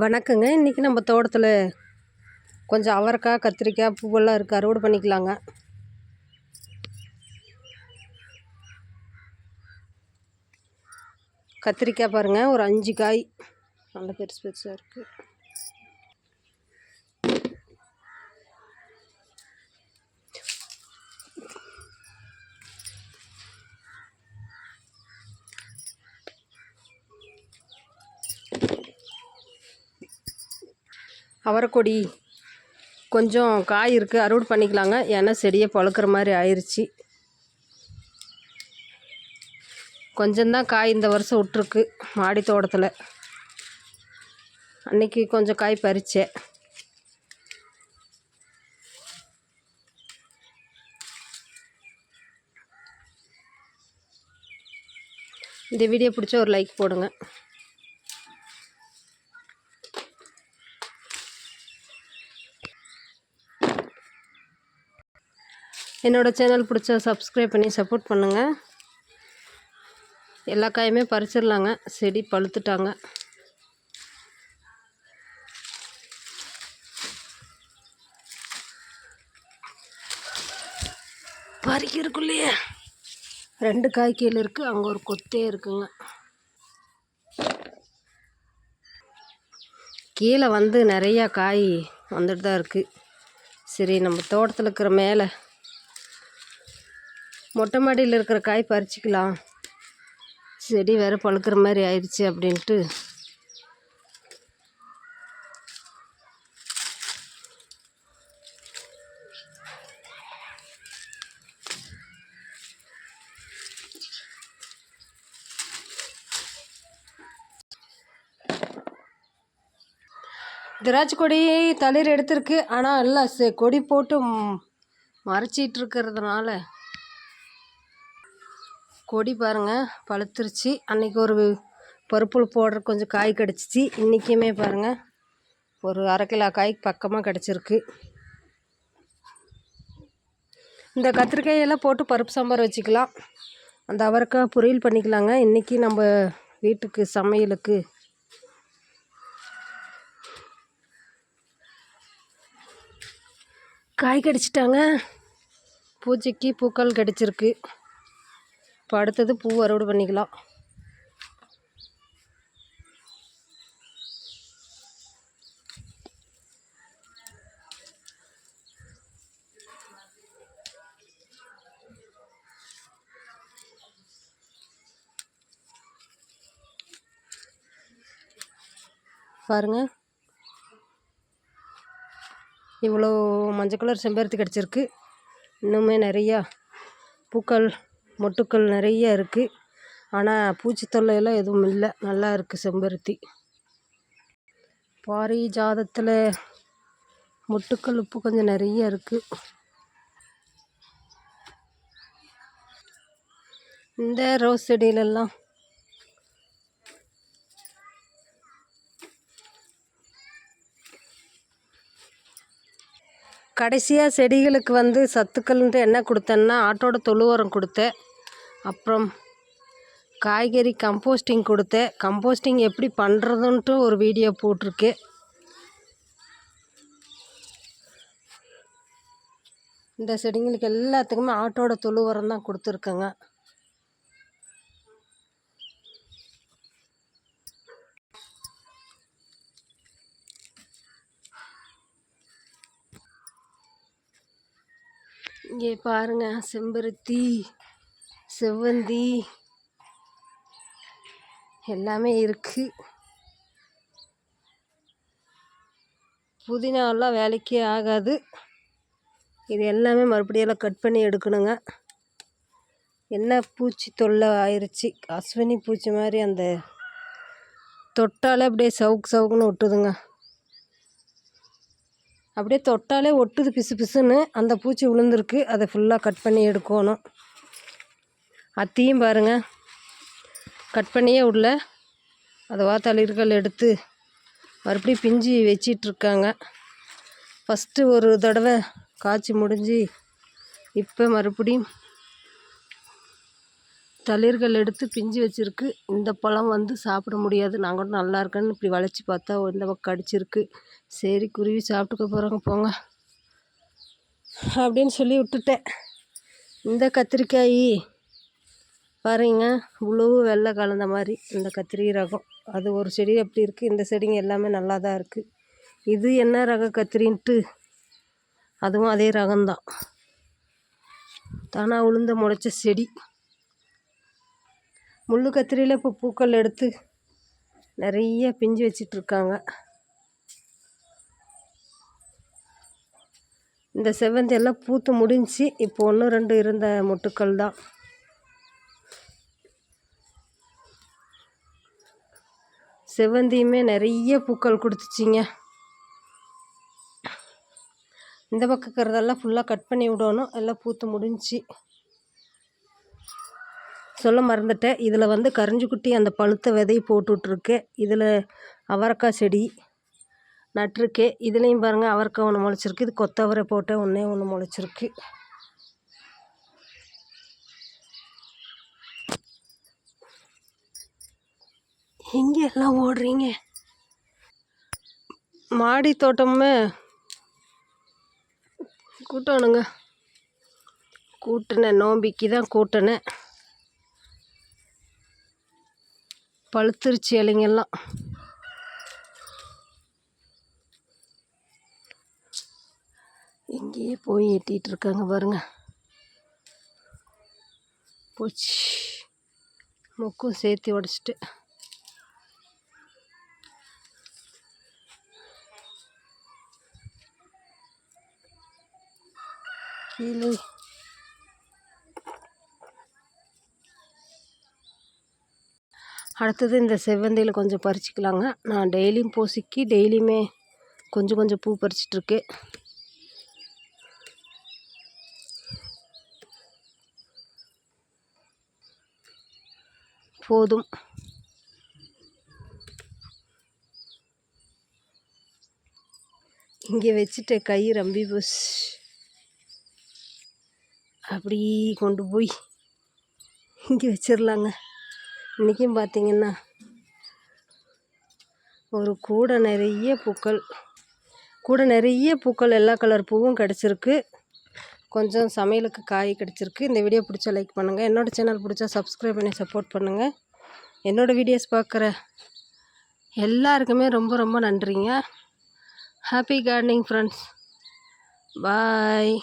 வணக்கங்க. இன்றைக்கி நம்ம தோட்டத்தில் கொஞ்சம் அவரைக்காய் கத்திரிக்காய் பூவெல்லாம் இருக்குது அறுவடை பண்ணிக்கலாங்க. கத்திரிக்காய் பாருங்கள் ஒரு அஞ்சு காய். நல்ல பெருசு பெருசாக இருக்குது அவரைக்கொடி கொஞ்சம் காய் இருக்குது அறுவடை பண்ணிக்கலாங்க. ஏன்னா செடியை பழுக்கிற மாதிரி ஆயிடுச்சு கொஞ்சம்தான் காய் இந்த வருஷம் விட்ருக்கு மாடி தோட்டத்தில். அன்னைக்கு கொஞ்சம் காய் பறித்தேன் இந்த வீடியோ பிடிச்ச ஒரு லைக் போடுங்க. என்னோடய சேனல் பிடிச்சா சப்ஸ்கிரைப் பண்ணி சப்போர்ட் பண்ணுங்கள் எல்லா காயுமே பறிச்சிடலாங்க. செடி பழுத்துட்டாங்க. பறிக்கிறதுக்குள்ளேயே ரெண்டு காய் கீழே இருக்குது அங்கே ஒரு கொத்தே இருக்குங்க. கீழே வந்து நிறையா காய் வந்துட்டு தான் இருக்குது சரி நம்ம தோட்டத்தில் இருக்கிற மேலே மொட்டை மாடியில் இருக்கிற காய் பறிச்சிக்கலாம். செடி வேறு பழுக்கிற மாதிரி ஆயிடுச்சு அப்படின்ட்டு. திராட்சை கொடி தளிர் எடுத்திருக்கு. ஆனால் இல்லை செ- கொடி போட்டு மறைச்சிட்டு இருக்கிறதுனால கொடி பாருங்கள் பழுத்துருச்சு. அன்றைக்கி ஒரு பருப்புள் போடுற கொஞ்சம் காய் கிடச்சிச்சு. இன்றைக்குமே பாருங்கள் ஒரு அரை கிலோ காய் பக்கமாக கிடச்சிருக்கு. இந்த கத்திரிக்காயெல்லாம் போட்டு பருப்பு சாம்பார் வச்சுக்கலாம். அந்த அவரைக்காய் பொரியல் பண்ணிக்கலாங்க. இன்றைக்கி நம்ம வீட்டுக்கு சமையலுக்கு. காய் கடிச்சிட்டாங்க. பூஜைக்கு பூக்கள் கிடச்சிருக்கு. இப்போ அடுத்தது பூ அறுவடை பண்ணிக்கலாம். பாருங்க. இவ்வளோ மஞ்சள் கலர் செம்பருத்தி கிடச்சிருக்கு. இன்னுமே நிறையா பூக்கள் மொட்டுக்கள் நிறைய இருக்குது ஆனால் பூச்சி தொல்லையெல்லாம் எதுவும் இல்லை. நல்லா இருக்குது செம்பருத்தி. பாரிஜாதத்தில் மொட்டுக்கள் உப்பு கொஞ்சம் நிறைய இருக்குது இந்த ரோஸ் செடியிலெல்லாம் கடைசியாக செடிகளுக்கு வந்து சத்துக்கள்ன்ட்டு என்ன கொடுத்தேன்னா ஆட்டோட தொழு உரம் கொடுத்தேன். அப்புறம் காய்கறி கம்போஸ்டிங் கொடுத்தேன். கம்போஸ்டிங் எப்படி பண்ணுறதுன்ட்டு ஒரு வீடியோ போட்டிருக்கு. இந்த செடிங்களுக்கு எல்லாத்துக்குமே ஆட்டோட தொழு உரம் தான் கொடுத்துருக்கேங்க. இங்கே பாருங்க செம்பருத்தி செவ்வந்தி எல்லாமே இருக்கு. புதினாலாம் வேலைக்கே ஆகாது. இது எல்லாமே மறுபடியெல்லாம் கட் பண்ணி எடுக்கணுங்க. என்ன பூச்சி தொல்லை ஆயிடுச்சு அஸ்வினி பூச்சி மாதிரி அந்த தொட்டாலே அப்படியே சவுக்கு சவுக்குன்னு ஒட்டுதுங்க. அப்படியே தொட்டாலே ஒட்டுது பிசு பிசுன்னு அந்த பூச்சி விழுந்துருக்கு அதை ஃபுல்லாக கட் பண்ணி எடுக்கணும். அத்தியும் பாருங்கள் கட் பண்ணியே உள்ள அதை தளிர்கள் எடுத்து மறுபடியும் பிஞ்சு வச்சிட்ருக்காங்க. ஃபஸ்ட்டு ஒரு தடவை காய்ச்சி முடிஞ்சு இப்போ மறுபடியும் தளிர்கள் எடுத்து பிஞ்சு வச்சுருக்கு. இந்த பழம் வந்து சாப்பிட முடியாது. நான் கூட நல்லா இருக்கேன்னு இப்படி வளைச்சி பார்த்தா இந்த பக்கம் கடிச்சிருக்கு. சரி குருவி சாப்பிட்டுக்க போகிறாங்க போங்க. அப்படின்னு சொல்லி விட்டுட்டேன். இந்த கத்திரிக்காய் பாருங்க உழவு வெள்ளை கலந்த மாதிரி இந்த கத்திரி ரகம். அது ஒரு செடி அப்படி இருக்குது இந்த செடிங்க எல்லாமே நல்லா தான் இருக்குது இது என்ன ரக கத்திரின்ட்டு? அதுவும் அதே ரகம்தான். தானாக உளுந்த முளைச்ச செடி. முள்ளு கத்திரியில் இப்போ பூக்கள் எடுத்து நிறைய பிஞ்சு வச்சிட்ருக்காங்க. இந்த செவ்வந்தி எல்லாம் பூத்து முடிஞ்சு இப்போ ஒன்று ரெண்டு இருந்த மொட்டுக்கள் தான். செவ்வந்தியுமே நிறைய பூக்கள் கொடுத்துச்சிங்க. இந்த பக்கம் இருக்கிறதெல்லாம் ஃபுல்லாக கட் பண்ணி விடணும். எல்லாம் பூத்து முடிஞ்சு. சொல்ல மறந்துட்டேன். இதில் வந்து கரிஞ்சிக்குட்டி அந்த பழுத்த விதையை போட்டுட்ருக்கேன் இதில் அவரைக்காய் செடி நட்டிருக்கேன். இதுலேயும் பாருங்கள் அவரைக்காய் ஒன்று முளைச்சிருக்கு. இது கொத்தவரை போட்டேன் ஒன்றே ஒன்று முளைச்சிருக்கு. எங்கே எல்லாம் ஓடுறீங்க. மாடி தோட்டமே கூட்டணுங்க கூட்டினேன் நோம்பிக்கு தான் கூட்டினேன். பழுத்துருச்சு இலைங்கெல்லாம். இங்கேயே போய் எட்டிகிட்டு இருக்காங்க பாருங்க. போச்சு. மொக்கும் சேர்த்து உடச்சிட்டு. கீழே அடுத்தது இந்த செவ்வந்தியில் கொஞ்சம் பறிச்சிக்கலாங்க. நான் டெய்லியும் பூசிக்கி டெய்லியுமே கொஞ்சம் கொஞ்சம் பூ பறிச்சிட்ருக்கு. போதும். இங்கே வச்சுட்டு கை ரம்பி போஸ். அப்படி கொண்டு போய் இங்கே வச்சிடலாங்க இன்றைக்கும் பார்த்திங்கன்னா ஒரு கூடை நிறைய பூக்கள் கூட நிறைய பூக்கள் எல்லா கலர் பூவும் கிடச்சிருக்கு. கொஞ்சம் சமையலுக்கு காய் கிடச்சிருக்கு. இந்த வீடியோ பிடிச்சா லைக் பண்ணுங்கள் என்னோடய சேனல் பிடிச்சா சப்ஸ்கிரைப் பண்ணி சப்போர்ட் பண்ணுங்கள் என்னோடய வீடியோஸ் பார்க்குற எல்லாருக்குமே ரொம்ப ரொம்ப நன்றிங்க. Happy gardening friends bye